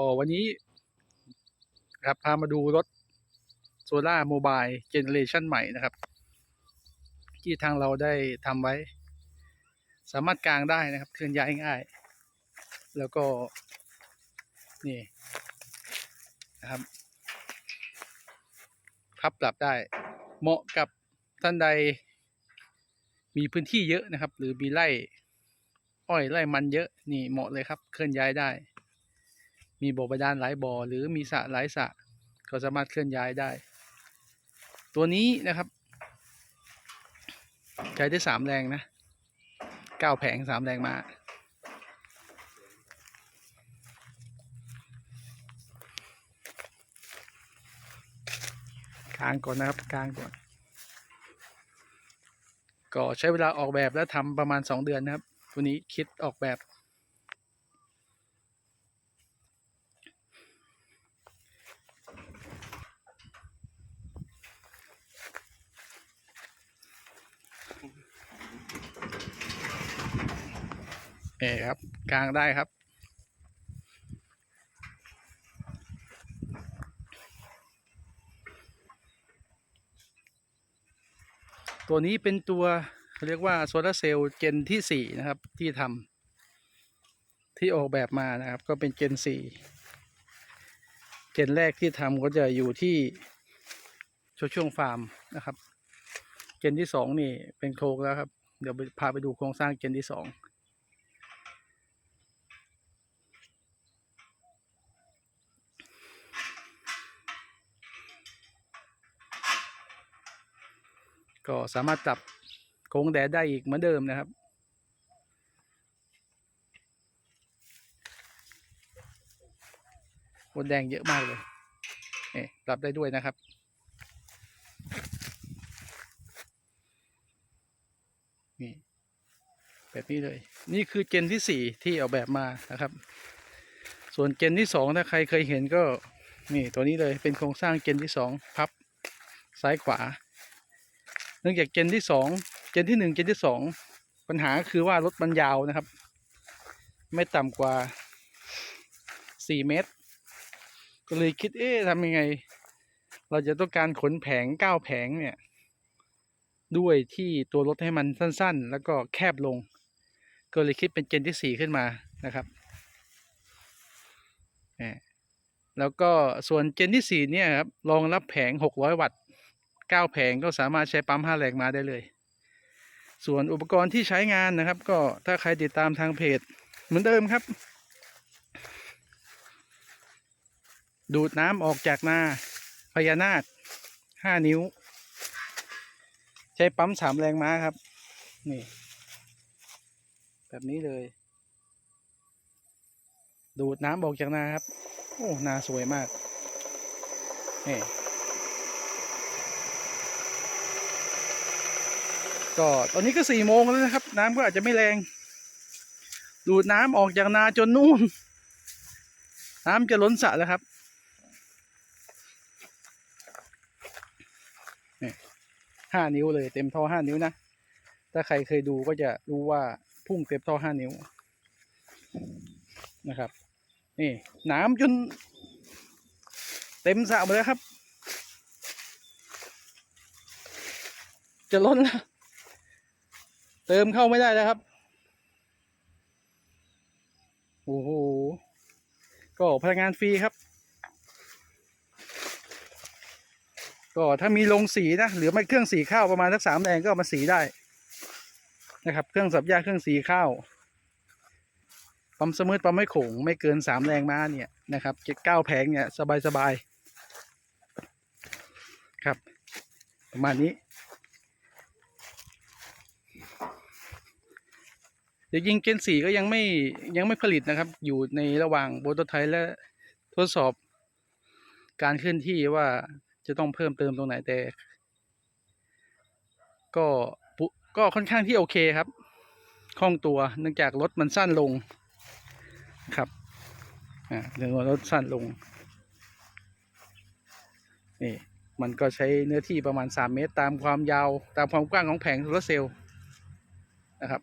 ็วันนี้ครับพามาดูรถโซล่าโมบายเจเนเรชันใหม่นะครับ ที่ทางเราได้ทำไว้ สามารถกางได้นะครับ เคลื่อนย้ายง่าย แล้วก็ นี่นะครับ พับปรับได้ เหมาะกับท่านใด มีพื้นที่เยอะนะครับ หรือมีไร่อ้อยไร่มันเยอะ นี่เหมาะเลยครับ เคลื่อนย้ายได้ มีบ่อบาดาลหลายบ่อหรือมีสระหลายสระก็สามารถเคลื่อนย้ายได้ ตัวนี้นะครับใช้ได้สามแรงนะเก้าแผงสามแรงมา กลางก่อนนะครับกลางก่อน ก็ใช้เวลาออกแบบและทำประมาณสองเดือนนะครับ ตัวนี้คิดออกแบบ่ครับกลางได้ครับ ตัวนี้เป็นตัวเรียกว่าโซลาเซลล์เจนที่สี่นะครับ ที่ทำที่ออกแบบมานะครับ ก็เป็นเจนสี่เจนแรกที่ทำก็จะอยู่ที่ช่วงฟาร์มนะครับ เจนที่สองนี่เป็นโครงแล้วครับ เดี๋ยวพาไปดูโครงสร้างเจนที่สอง ก็สามารถจับโค้งแดดได้อีกเหมือนเดิมนะครับ บนแดงเยอะมากเลยนี่ปรับได้ด้วยนะครับนี่แบบนี้เลย นี่คือเจนที่สี่ที่ออกแบบมานะครับ ส่วนเจนที่สองถ้าใครเคยเห็นก็นี่ตัวนี้เลยเป็นโครงสร้างเจนที่สองพับซ้ายขวา นื่องจากเจนที่สองเจนที่หนึ่งเจนที่สองปัญหาคือว่ารถมันยาวนะครับ ไม่ต่ำกว่าสี่เมตร ก็เลยคิดเอ๊ะทำยังไง เราจะต้องการขนแผงเก้าแผงเนี่ย ด้วยที่ตัวรถให้มันสั้น ๆ แล้วก็แคบลง ก็เลยคิดเป็นเจนที่สี่ขึ้นมานะครับแหมแล้วก็ส่วนเจนที่สี่เนี่ยครับรองรับแผงหกร้อยวัตต์ เก้าแผงก็สามารถใช้ปั๊มห้าแรงมาได้เลย ส่วนอุปกรณ์ที่ใช้งานนะครับ ก็ถ้าใครติดตามทางเพจ เหมือนเดิมครับ ดูดน้ำออกจากนาพญานาคห้านิ้ว ใช้ปั๊มสามแรงม้าครับ นี่ แบบนี้เลย ดูดน้ำออกจากนาครับ โอ้ นาสวยมากนี่ ก็ตอนนี้ก็สี่โมงแล้วนะครับ น้ำก็อาจจะไม่แรง ดูดน้ำออกจากนาจนนู่น น้ำจะล้นสระแล้วครับนี่ห้านิ้วเลยเต็มท่อห้านิ้วนะ ถ้าใครเคยดูก็จะรู้ว่าพุ่งเต็มท่อห้านิ้วนะครับ นี่น้ำจน เต็มสระหมดแล้วครับ จะล้นแล้ว เติมเข้าไม่ได้แล้วครับ โอ้โห ก็พลังงานฟรีครับ ก็ถ้ามีลงสีนะหรือไม่เครื่องสีข้าวประมาณสักสามแรงก็มาสีได้นะครับ เครื่องสับยาเครื่องสีข้าวปั๊มสมืดปั๊มไม่ขงไม่เกินสามแรงมาเนี่ยนะครับเจ็ดเก้าแผงเนี่ยสบายสบายครับ ประมาณนี้ เดี๋ยวยิงเกณฑ์สี่ก็ยังไม่ยังไม่ผลิตนะครับ อยู่ในระหว่างโปรโตไทป์และทดสอบ การเคลื่อนที่ว่าจะต้องเพิ่มเติมตรงไหนแต่ก็ก็ค่อนข้างที่โอเคครับคล่องตัวเนื่องจากรถมันสั้นลงครับอ่าเนื่องจากรถสั้นลงนี่มันก็ใช้เนื้อที่ประมาณสามเมตร ตามความยาวตามความกว้างของแผงโซลาร์เซลล์นะครับ